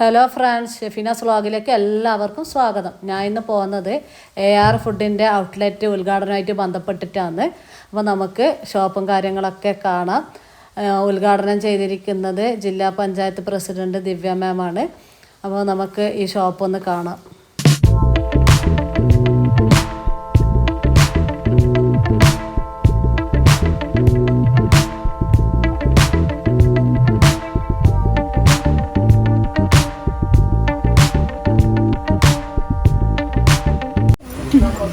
Hello friends ഷെഫീനാസ് വ്ളോഗിലേക്ക് എല്ലാവർക്കും സ്വാഗതം. ഞാൻ ഇന്ന് പോകുന്നത് എ ആർ ഫുഡിന്റെ ഔട്ട്ലെറ്റ് ഉദ്ഘാടനമായിട്ട് ബന്ധപ്പെട്ടിട്ടാണ്. അപ്പോൾ നമുക്ക് ഷോപ്പും കാര്യങ്ങളൊക്കെ കാണാം. ഉദ്ഘാടനം ചെയ്തിരിക്കുന്നത് ജില്ലാ പഞ്ചായത്ത് പ്രസിഡന്റ് ദിവ്യ മാമാണ് അപ്പോൾ നമുക്ക് ഈ ഷോപ്പ് ഒന്ന് കാണാം.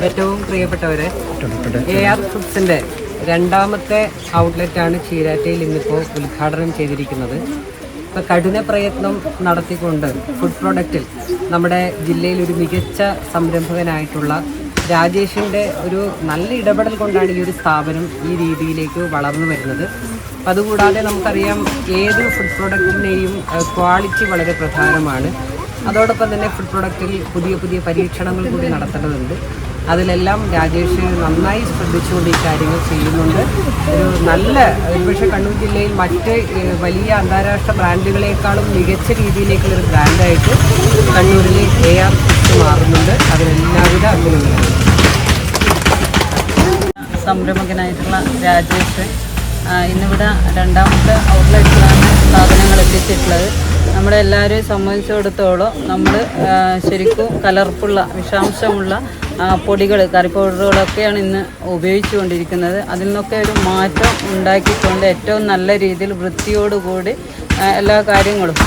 ഏറ്റവും പ്രിയപ്പെട്ടവരെ എ ആർ ഫുഡ്സിന്റെ രണ്ടാമത്തെ ഔട്ട്ലെറ്റ് ആണ് ചീരാറ്റയിൽ ഇന്നിപ്പോൾ ഉദ്ഘാടനം ചെയ്തിരിക്കുന്നത്. ഇപ്പൊ കഠിന പ്രയത്നം നടത്തിക്കൊണ്ട് ഫുഡ് പ്രൊഡക്റ്റിൽ നമ്മുടെ ജില്ലയിൽ ഒരു മികച്ച സംരംഭകനായിട്ടുള്ള രാജേഷിന്റെ ഒരു നല്ല ഇടപെടൽ കൊണ്ടാണ് ഈ ഒരു സ്ഥാപനം ഈ രീതിയിലേക്ക് വളർന്നു വരുന്നത്. അപ്പം അതുകൂടാതെ നമുക്കറിയാം ഏത് ഫുഡ് പ്രൊഡക്റ്റിന്റെയും ക്വാളിറ്റി വളരെ പ്രധാനമാണ്. അതോടൊപ്പം തന്നെ ഫുഡ് പ്രൊഡക്റ്റിൽ പുതിയ പുതിയ പരീക്ഷണങ്ങൾ കൂടി നടത്തേണ്ടതുണ്ട്. അതിലെല്ലാം രാജേഷ് നന്നായി ശ്രദ്ധിച്ചുകൊണ്ട് ഈ കാര്യങ്ങൾ ചെയ്യുന്നുണ്ട്. ഒരു നല്ല ഒരുപക്ഷെ കണ്ണൂർ ജില്ലയിൽ മറ്റ് വലിയ അന്താരാഷ്ട്ര ബ്രാൻഡുകളെക്കാളും മികച്ച രീതിയിലേക്കുള്ള ഒരു ബ്രാൻഡായിട്ട് കണ്ണൂരിലെ എ ആർ ഫുഡ്സ് മാറുന്നുണ്ട്. അതിനെല്ലാവിധ അഭിനന്ദനങ്ങളും. സംരംഭകനായിട്ടുള്ള രാജേഷ് ഇന്നിവിടെ രണ്ടാമത്തെ ഔട്ട്ലെറ്റിലാണ് സാധനങ്ങൾ എത്തിച്ചിട്ടുള്ളത് നമ്മളെ എല്ലാവരെയും സംബന്ധിച്ചിടത്തോളം നമ്മൾ ശരിക്കും കലർപ്പുള്ള വിഷാംശമുള്ള പൊടികൾ കറി പൗഡറുകളൊക്കെയാണ് ഇന്ന് ഉപയോഗിച്ചുകൊണ്ടിരിക്കുന്നത്. അതിൽ നിന്നൊക്കെ ഒരു മാറ്റം ഉണ്ടാക്കിക്കൊണ്ട് ഏറ്റവും നല്ല രീതിയിൽ വൃത്തിയോടുകൂടി എല്ലാ കാര്യങ്ങളും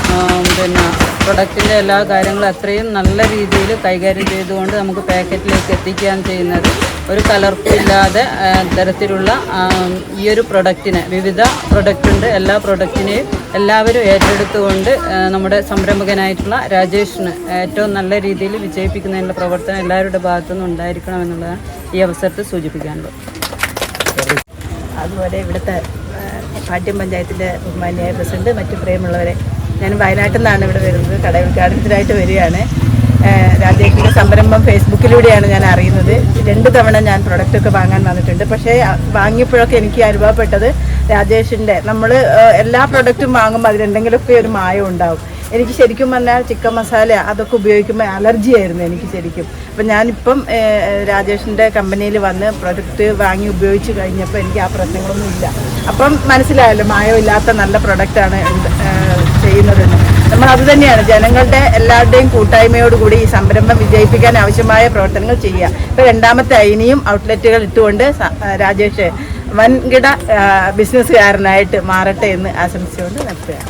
പിന്നെ പ്രൊഡക്റ്റിന്റെ എല്ലാ കാര്യങ്ങളും അത്രയും നല്ല രീതിയിൽ കൈകാര്യം ചെയ്തുകൊണ്ട് നമുക്ക് പാക്കറ്റിലേക്ക് എത്തിക്കാൻ ചെയ്യുന്നത്. ഒരു കലർപ്പില്ലാതെ തരത്തിലുള്ള ഈ ഒരു പ്രൊഡക്റ്റിനെ വിവിധ പ്രൊഡക്റ്റ് ഉണ്ട് എല്ലാ പ്രൊഡക്റ്റിനെയും എല്ലാവരും ഏറ്റെടുത്തുകൊണ്ട് നമ്മുടെ സംരംഭകനായിട്ടുള്ള രാജേഷിന് ഏറ്റവും നല്ല രീതിയിൽ വിജയിപ്പിക്കുന്നതിനുള്ള പ്രവർത്തനം എല്ലാവരുടെ ഭാഗത്തുനിന്നും ഉണ്ടായിരിക്കണം എന്നുള്ളതാണ് ഈ അവസരത്തിൽ സൂചിപ്പിക്കാനുള്ളത്. അതുപോലെ ഇവിടുത്തെ പാട്യം പഞ്ചായത്തിന്റെ ബഹുമാന്യായ പ്രസിഡന്റ് മറ്റു പ്രിയമുള്ളവരെ ഞാൻ വയനാട്ടിൽ നിന്നാണ് ഇവിടെ വരുന്നത്. കട ഉദ്ഘാടനത്തിനായിട്ട് വരികയാണ്. രാജേഷിന്റെ സംരംഭം ഫേസ്ബുക്കിലൂടെയാണ് ഞാൻ അറിയുന്നത്. രണ്ട് തവണ ഞാൻ പ്രൊഡക്റ്റൊക്കെ വാങ്ങാൻ വന്നിട്ടുണ്ട്. പക്ഷേ വാങ്ങിയപ്പോഴൊക്കെ എനിക്ക് അനുഭവപ്പെട്ടത് രാജേഷിന്റെ നമ്മൾ എല്ലാ പ്രൊഡക്റ്റും വാങ്ങുമ്പോൾ അതിലെന്തെങ്കിലുമൊക്കെ ഒരു മായം ഉണ്ടാവും. എനിക്ക് ശരിക്കും പറഞ്ഞാൽ ചിക്കൻ മസാല അതൊക്കെ ഉപയോഗിക്കുമ്പോൾ അലർജി ആയിരുന്നു എനിക്ക് ശരിക്കും. അപ്പം ഞാനിപ്പം രാജേഷിന്റെ കമ്പനിയിൽ വന്ന് പ്രൊഡക്റ്റ് വാങ്ങി ഉപയോഗിച്ച് കഴിഞ്ഞപ്പോൾ എനിക്ക് ആ പ്രശ്നങ്ങളൊന്നും ഇല്ല. അപ്പം മനസ്സിലായല്ലോ മായമില്ലാത്ത നല്ല പ്രൊഡക്റ്റാണ് ചെയ്യുന്നതെന്ന്. നമ്മൾ അത് തന്നെയാണ് ജനങ്ങളുടെ എല്ലാവരുടെയും കൂട്ടായ്മയോടുകൂടി ഈ സംരംഭം വിജയിപ്പിക്കാൻ ആവശ്യമായ പ്രവർത്തനങ്ങൾ ചെയ്യുക. ഇപ്പോൾ രണ്ടാമത്തെ ഇനിയും ഔട്ട്ലെറ്റുകൾ ഇട്ടുകൊണ്ട് രാജേഷ് വൻകിട ബിസിനസ്സുകാരനായിട്ട് മാറട്ടെ എന്ന് ആശംസിച്ചുകൊണ്ട് നിർത്തുകയാണ്.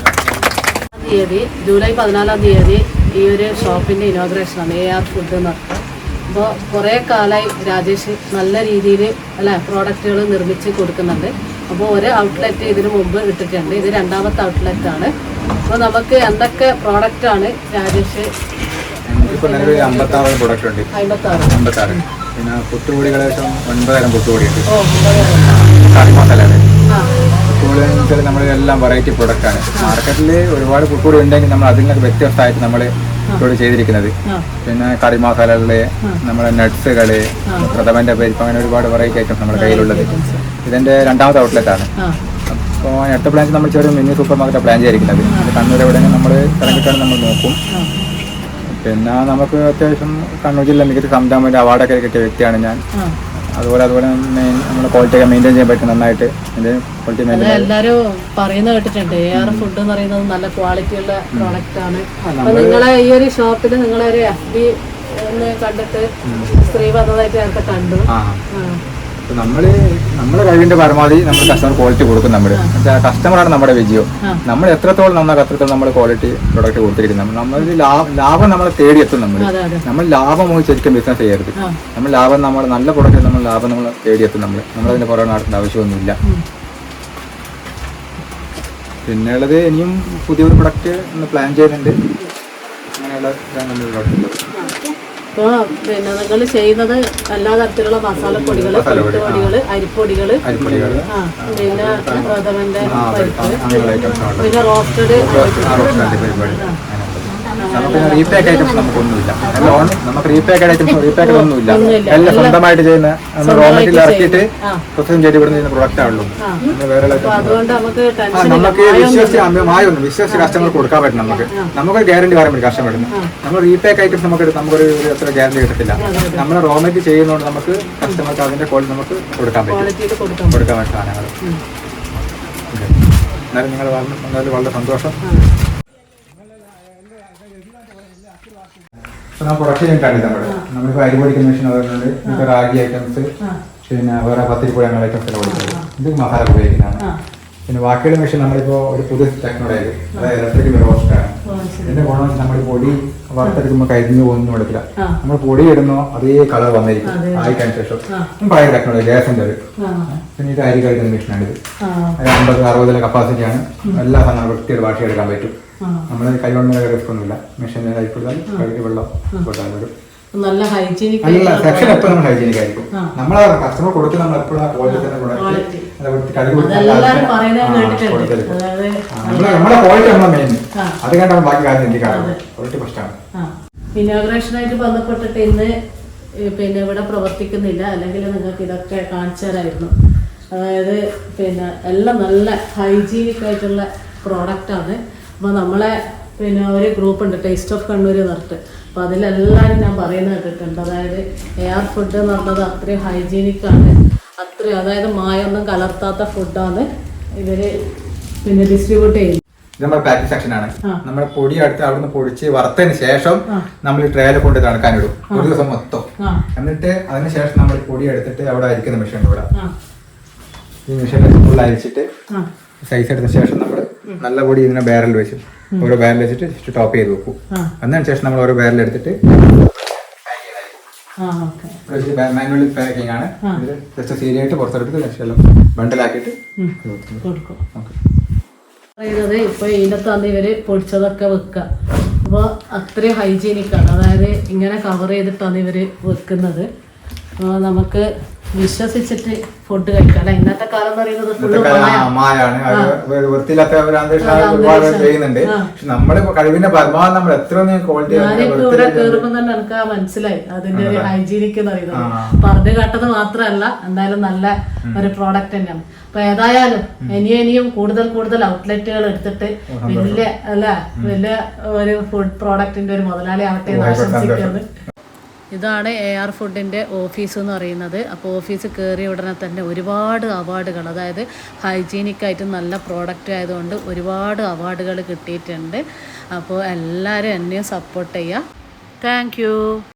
തീയതി ജൂലൈ പതിനാലാം തീയതി ഈ ഒരു ഷോപ്പിന്റെ ഇനോഗ്രേഷനാണ് എ ആർ ഫുഡ് എന്ന് പറഞ്ഞത്. അപ്പോൾ കുറേ കാലമായി രാജേഷ് നല്ല രീതിയിൽ അല്ലേ പ്രോഡക്റ്റുകൾ നിർമ്മിച്ച് കൊടുക്കുന്നുണ്ട്. അപ്പോൾ ഒരു ഔട്ട്ലെറ്റ് ഇതിനു മുമ്പ് ഇട്ടിട്ടുണ്ട്. ഇത് രണ്ടാമത്തെ ഔട്ട്ലെറ്റ് ആണ്. അപ്പോൾ നമുക്ക് എന്തൊക്കെ പ്രോഡക്റ്റാണ് രാജേഷ്? അമ്പത്താറ് പ്രോഡക്റ്റ് ഉണ്ട്. അമ്പത്താറ്. അമ്പത്താറ്. പിന്നെ പുട്ടുപൊടികൾ ഏകദേശം ഒൻപതായിരം പുട്ടുപൊടി ഉണ്ട് ഓ കറി മസാല ആ. പുട്ടുപൊടി എന്ന് വെച്ചാൽ നമ്മൾ എല്ലാം വെറൈറ്റി പ്രൊഡക്റ്റ് ആണ്. മാർക്കറ്റിൽ ഒരുപാട് പുട്ടുപൊടി ഉണ്ടെങ്കിൽ നമ്മൾ അതിൽ നിന്ന് വ്യത്യസ്തമായിട്ട് നമ്മൾ ഇവിടെ ചെയ്തിരിക്കുന്നത്. പിന്നെ കറി മസാലകൾ നമ്മുടെ നട്ട്സുകൾ പ്രഥമന്റെ പരിപ്പ് അങ്ങനെ ഒരുപാട് വെറൈറ്റി ഐറ്റംസ് നമ്മുടെ കയ്യിലുള്ളത്. ഇതിന്റെ രണ്ടാമത്തെ ഔട്ട്ലെറ്റ് ആണ്. അപ്പോൾ അടുത്ത ബ്രാഞ്ച് നമ്മൾ ചെറിയ മിനി സൂപ്പർ മാർക്കറ്റ് പ്ലാൻ ചെയ്തിരിക്കുന്നത് കണ്ണൂർ എവിടെയെങ്കിലും നമ്മൾ ഇറങ്ങിയിട്ടാണ് നമ്മൾ നോക്കും. പിന്നെ നമുക്ക് അത്യാവശ്യം കണ്ണൂർ ജില്ല മികച്ച സംരംഭം അവാർഡൊക്കെ കിട്ടിയ വ്യക്തിയാണ് ഞാൻ. അതുപോലെ അതുപോലെ നമ്മുടെ ക്വാളിറ്റി ഒക്കെ മെയിന്റെയിൻ ചെയ്യാൻ പറ്റും നന്നായിട്ട്. ക്വാളിറ്റി മെയിന്റെയിൻ എല്ലാരും പറയുന്ന കേട്ടിട്ടുണ്ട്. എ ആർ ഫുഡ് എന്ന് പറയുന്നത് നല്ല ക്വാളിറ്റി ഉള്ള പ്രോഡക്റ്റ് ആണ്. അപ്പൊ നിങ്ങളെ ഈ ഒരു ഷോപ്പിൽ നിങ്ങളെ ഒരു എഫ് ബി ഒന്ന് കണ്ടിട്ട് സ്ത്രീ വന്നതായിട്ട് ഞങ്ങൾക്ക് കണ്ടു. നമ്മൾ നമ്മുടെ കഴിവിന്റെ പരമാവധി നമ്മൾ കസ്റ്റമർ ക്വാളിറ്റി കൊടുക്കും നമ്മൾ കസ്റ്റമറാണ് നമ്മുടെ വിജയം. നമ്മൾ എത്രത്തോളം നന്നാക്കും അത്രത്തോളം നമ്മൾ ക്വാളിറ്റി പ്രൊഡക്റ്റ് കൊടുത്തിരിക്കുന്നത് നമ്മൾ ലാഭം നമ്മൾ തേടിയെത്തും നമ്മൾ നമ്മൾ ലാഭം ശരിക്കും ബിസിനസ് ചെയ്യരുത്. നമ്മൾ ലാഭം നമ്മൾ നല്ല പ്രൊഡക്റ്റ് നമ്മൾ ലാഭം നമ്മൾ തേടിയെത്തും നമ്മൾ നമ്മളതിന്റെ പുറകെ നടത്തേണ്ട ആവശ്യമൊന്നുമില്ല. പിന്നെയുള്ളത് ഇനിയും പുതിയൊരു പ്രൊഡക്റ്റ് ഒന്ന് പ്ലാൻ ചെയ്യുന്നുണ്ട്. അങ്ങനെയുള്ള പ്രൊഡക്റ്റ് ഇപ്പൊ പിന്നെ നിങ്ങൾ ചെയ്യുന്നത് എല്ലാ തരത്തിലുള്ള മസാലപ്പൊടികൾ പൊടികൾ അരിപ്പൊടികൾ ആ പിന്നെ ഗോതമ്പന്റെ പരിപ്പ് പിന്നെ റോസ്റ്റഡ് അങ്ങനെയുള്ളത് നമുക്ക് റീപാക്ക് ഐറ്റംസ് നമുക്കൊന്നുമില്ല ഓൺ നമുക്ക് റീപാക്ക് ഐറ്റംസ് റീപാക്ക് ഒന്നുമില്ല. എല്ലാം സ്വന്തമായിട്ട് ചെയ്യുന്ന നമ്മൾ റോ മെറ്റീരിയൽ ഇറക്കിയിട്ട് പ്രൊസസ്സും ചെയ്ത് ഇവിടെ ചെയ്യുന്ന പ്രൊഡക്റ്റ് ആണല്ലോ വേറെ നമുക്ക് വിശ്വസിച്ച് അമിതമായൊന്നും വിശ്വസിച്ച് കസ്റ്റമർ കൊടുക്കാൻ പറ്റും നമുക്ക്. നമുക്ക് ഗ്യാരണ്ടി പറയാൻ പറ്റും കസ്റ്റമറിന് നമ്മൾ റീപാക്ക് ഐറ്റംസ് നമുക്ക് നമുക്കൊരു അത്ര ഗ്യാരണ്ടി കിട്ടത്തില്ല. നമ്മൾ റോ മെറ്റീരിയൽ ചെയ്യുന്നതുകൊണ്ട് നമുക്ക് കസ്റ്റമർക്ക് അതിന്റെ ക്വാളിറ്റി നമുക്ക് കൊടുക്കാൻ പറ്റും. കൊടുക്കാൻ പറ്റും. സാധനങ്ങൾ. എന്നാലും നിങ്ങൾ വളരെ സന്തോഷം. ഇപ്പൊ നമ്മൾ പ്രൊഡക്റ്റ് ചെയ്യാൻ കണ്ടില്ല നമ്മുടെ നമ്മളിപ്പോ അരി പൊടിക്കുന്ന മെഷീൻ അതുകൊണ്ട് ഇപ്പൊ റാഗി ഐറ്റംസ് പിന്നെ വേറെ പത്തിരിപ്പൊടി അങ്ങനെ ഐറ്റംസ് കൊടുക്കുന്നത് ഇത് മസാല ഉപയോഗിക്കുന്നതാണ്. പിന്നെ ബാക്കിയുള്ള മെഷീൻ നമ്മളിപ്പോ ഒരു പുതിയ ടെക്നോളജി അതായത് ഇലക്ട്രിക് റോസ്റ്റ് ആണ്. ഇതിന്റെ ഗുണം നമ്മൾ പൊടി വറുത്തെടുക്കുമ്പോൾ കരിഞ്ഞു പോകുന്നു എടുക്കില്ല. നമ്മൾ പൊടി ഇടുന്നോ അതേ കളർ വന്നിരിക്കും. ആയിക്കാൻ ശേഷം. പഴയ ടെക്നോളജി ഗ്യാസിന്റെ ഒരു പിന്നെ ഇത് അരി കഴിക്കുന്ന മെഷീനാണ് ഇത്. ഒരു അമ്പത് അറുപതിലെ കപ്പാസിറ്റി ആണ്. എല്ലാ സാധനങ്ങളും വൃത്തിയുടെ ഭാഷ എടുക്കാൻ പറ്റും. നമ്മൾ കൈകൊണ്ട് റിസ്ക് ഒന്നുമില്ല മെഷീനിൽ കൈപ്പിടുത്താൽ കഴുകി വെള്ളം കൊടുത്താൽ വരും നല്ല ഹൈജീനിക് അല്ല സെക്ഷൻ എപ്പോഴും നമ്മൾ ഹൈജീനിക് ആയിരിക്കും നമ്മൾ കസ്റ്റമർ കൊടുത്ത് നമ്മൾ എപ്പോഴും ക്വാളിറ്റി തന്നെ. പ്രൊഡക്റ്റ് നമ്മളെ ക്വാളിറ്റി നമ്മളെ മെയിൻ അത് കണ്ടാണ് ബാക്കി കാര്യം ചിന്തിക്കാറുള്ളത് ക്വാളിറ്റി ഫസ്റ്റാണ് ഇനോഗ്രേഷനായിട്ട് ബന്ധപ്പെട്ടിട്ട് ഇന്ന് പിന്നെ ഇവിടെ പ്രവർത്തിക്കുന്നില്ല. അല്ലെങ്കിൽ നിങ്ങൾക്ക് ഇതൊക്കെ കാണിച്ചു തരായിരുന്നു അതായത് പിന്നെ എല്ലാം നല്ല ഹൈജീനിക് ആയിട്ടുള്ള പ്രോഡക്റ്റാണ് അപ്പോൾ നമ്മളെ പിന്നെ ഒരു ഗ്രൂപ്പ് ഉണ്ട് ടേസ്റ്റ് ഓഫ് കണ്ണൂർ പറഞ്ഞിട്ട്. അപ്പോൾ അതിലെല്ലാവരും ഞാൻ പറയുന്നത് കേട്ടിട്ടുണ്ട്. അതായത് എയർ ഫുഡ് എന്ന് പറഞ്ഞത് അത്രയും ഹൈജീനിക് ആണ്. അത്രയും അതായത് മായൊന്നും കലർത്താത്ത ഫുഡാണ് ഇവർ പിന്നെ ഡിസ്ട്രിബ്യൂട്ട് ചെയ്യുന്നത്. നമ്മൾ പാക്കിംഗ് സെക്ഷൻ ആണ്. നമ്മൾ പൊടി അടുത്ത് അവിടുന്ന് പൊടിച്ച് വറുത്തതിന് ശേഷം നമ്മൾ ട്രേയിൽ കൊണ്ട് തണുക്കാനിടും. ഒരു ദിവസം മൊത്തം. എന്നിട്ട് അതിന് ശേഷം നമ്മൾ പൊടി എടുത്തിട്ട് അവിടെ അരിക്കുന്ന മെഷീൻ ഇവിടെ. ഈ മെഷീൻ ഫുൾ അരിച്ചിട്ട് സൈസ് എടുത്ത ശേഷം നമ്മൾ നല്ല പൊടി ഇതിനെ ബാരൽ വെച്ച് ഓരോ ബാരൽ വെച്ചിട്ട് ജസ്റ്റ് ടോപ്പ് ചെയ്ത് വെക്കും. അതിനു ശേഷം നമ്മൾ ഓരോ ബാരൽ എടുത്തിട്ട് മാനുവൽ പാക്കിംഗ് ആണ്. ജസ്റ്റ് സീരിയായിട്ട് പുറത്തെടുത്ത് എല്ലാം ബണ്ടിലാക്കിയിട്ട് കൊടുക്കും. പറയുന്നത് ഇപ്പൊ ഇതിനകത്താണ് ഇവർ പൊടിച്ചതൊക്കെ വെക്കുക അപ്പോൾ അത്രയും ഹൈജീനിക് ആണ്. അതായത് ഇങ്ങനെ കവർ ചെയ്തിട്ടാണ് ഇവർ വെക്കുന്നത്. അപ്പൊ നമുക്ക് വിശ്വസിച്ചിട്ട് ഫുഡ് കഴിക്കാം. അല്ലെ ഇന്നത്തെ കാലം എന്ന് പറയുന്നത് വൃത്തിയില്ലാത്ത ഒരുപാട് ചെയ്യുന്നുണ്ട്. പക്ഷെ നമ്മുടെ കഴിവിന്റെ പരമാവധി നമ്മൾ എത്ര ക്വാളിറ്റി ഞാനിപ്പോ ഇവിടെ തന്നെ എനിക്ക് മനസ്സിലായി. അതിന്റെ ഒരു ഹൈജീനിക് എന്ന് പറയുന്നത്. പറഞ്ഞു കേട്ടത് മാത്രമല്ല എന്തായാലും നല്ല ഒരു പ്രോഡക്റ്റ് തന്നെയാണ്. അപ്പൊ ഏതായാലും ഇനിയും ഇനിയും കൂടുതൽ കൂടുതൽ ഔട്ട്ലെറ്റുകൾ എടുത്തിട്ട് വലിയ അല്ല വലിയ ഒരു ഫുഡ് പ്രോഡക്റ്റിന്റെ ഒരു മുതലാളി ആവട്ടെ എന്ന് ആശംസിക്കുന്നത് ഇതാണ് എ ആർ ഫുഡിന്റെ ഓഫീസ് എന്ന് പറയുന്നത്. അപ്പോൾ ഓഫീസ് കയറിയ ഉടനെ തന്നെ ഒരുപാട് അവാർഡുകൾ അതായത് ഹൈജീനിക് ആയിട്ട് നല്ല പ്രോഡക്റ്റ് ആയതുകൊണ്ട് ഒരുപാട് അവാർഡുകൾ കിട്ടിയിട്ടുണ്ട്. അപ്പോൾ എല്ലാവരും എന്നെയും സപ്പോർട്ട് ചെയ്യുക താങ്ക്